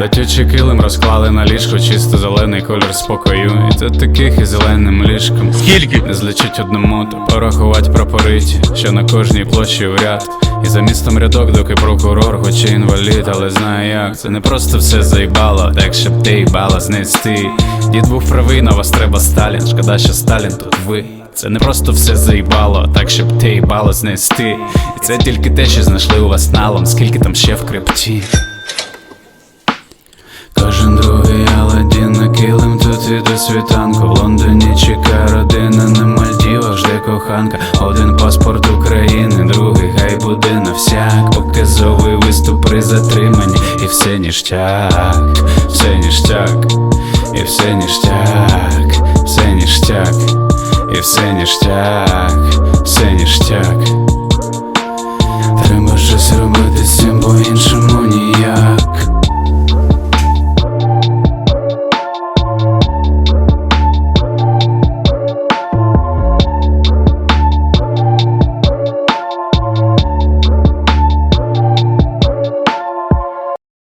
Летючий килим розклали на ліжко, чисто зелений колір спокою. І тут таких і зеленим ліжком. Скільки? Не злечить одному, то порахувати пропориті, що на кожній площі в ряд. І за містом рядок, доки прокурор, хоч і інвалід, але знає як. Це не просто все заїбало, так щоб ти їбала знести. Дід був правий, на вас треба Сталін. Шкода, що Сталін тут ви. Це не просто все заїбало, так щоб ти їбало знести. І це тільки те, що знайшли у вас налом, скільки там ще в крипті. Кожен другий Аладдін на килим тут і до світанку. В Лондоні чекає родина, на Мальдівах жде коханка. Один паспорт України, другий хай буде на всяк Показовий виступ при затриманні. І все ніштяк, все ніштяк, і все ніштяк, все ніштяк, і все ніштяк, все ніштяк